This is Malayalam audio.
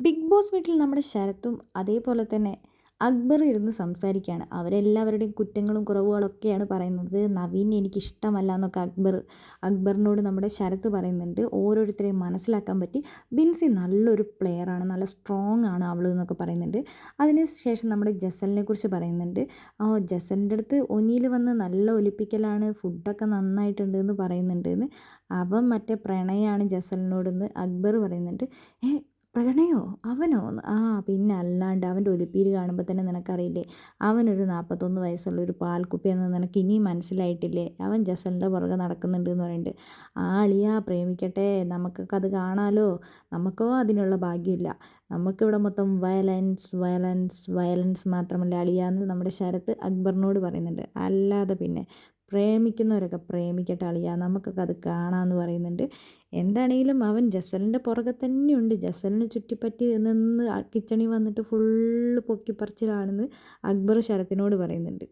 ബിഗ് ബോസ് വീട്ടിൽ നമ്മുടെ ശരത്തും അതേപോലെ തന്നെ അക്ബർ ഇരുന്ന് സംസാരിക്കുകയാണ്. അവരെല്ലാവരുടെയും കുറ്റങ്ങളും കുറവുകളൊക്കെയാണ് പറയുന്നത്. നവീൻ എനിക്കിഷ്ടമല്ല എന്നൊക്കെ അക്ബർ അക്ബറിനോട് നമ്മുടെ ശരത്ത് പറയുന്നുണ്ട്. ഓരോരുത്തരെയും മനസ്സിലാക്കാൻ പറ്റി. ബിൻസി നല്ലൊരു പ്ലെയറാണ് നല്ല സ്ട്രോങ് ആണ് അവൾ എന്നൊക്കെ പറയുന്നുണ്ട്. അതിന് ശേഷം നമ്മുടെ ജസലിനെ കുറിച്ച് പറയുന്നുണ്ട്. ആ ജസലിന്റെ അടുത്ത് ഒനിയിൽ വന്ന് നല്ല ഒലിപ്പിക്കലാണ് ഫുഡൊക്കെ നന്നായിട്ടുണ്ട് എന്ന് പറയുന്നുണ്ട് എന്ന്. അവൻ മറ്റേ പ്രണയമാണ് ജസലിനോടെന്ന് അക്ബർ പറയുന്നുണ്ട്. പ്രണയോ? അവനോ? ആ പിന്നെ അല്ലാണ്ട് അവന്റെ ഒലിപ്പീര് കാണുമ്പോൾ തന്നെ നിനക്കറിയില്ലേ? അവനൊരു നാൽപ്പത്തൊന്ന് വയസ്സുള്ള ഒരു പാൽക്കുപ്പിയെന്ന് നിനക്ക് ഇനിയും മനസ്സിലായിട്ടില്ലേ? അവൻ ജസലിന്റെ പുറകെ നടക്കുന്നുണ്ട് എന്ന് പറയുന്നുണ്ട്. ആ അളിയാ പ്രേമിക്കട്ടെ. നമുക്കൊക്കെ അത് കാണാലോ? നമുക്കോ അതിനുള്ള ഭാഗ്യമില്ല. നമുക്കിവിടെ മൊത്തം വയലൻസ് വയലൻസ് വയലൻസ് മാത്രമല്ല അളിയാന്ന് നമ്മുടെ ശരത്ത് അക്ബറിനോട് പറയുന്നുണ്ട്. അല്ലാതെ പിന്നെ പ്രേമിക്കുന്നവരൊക്കെ പ്രേമിക്കട്ടെ അളിയാ. നമുക്കൊക്കെ അത് കാണാമെന്ന് പറയുന്നുണ്ട്. എന്താണെങ്കിലും അവൻ ജസലിന്റെ പുറകെ തന്നെയുണ്ട്. ജസലിന് ചുറ്റിപ്പറ്റി നിന്ന് കിച്ചണിൽ വന്നിട്ട് ഫുള്ള് പൊക്കിപ്പറിച്ചിലാണെന്ന് അക്ബർ ശരത്തിനോട് പറയുന്നുണ്ട്.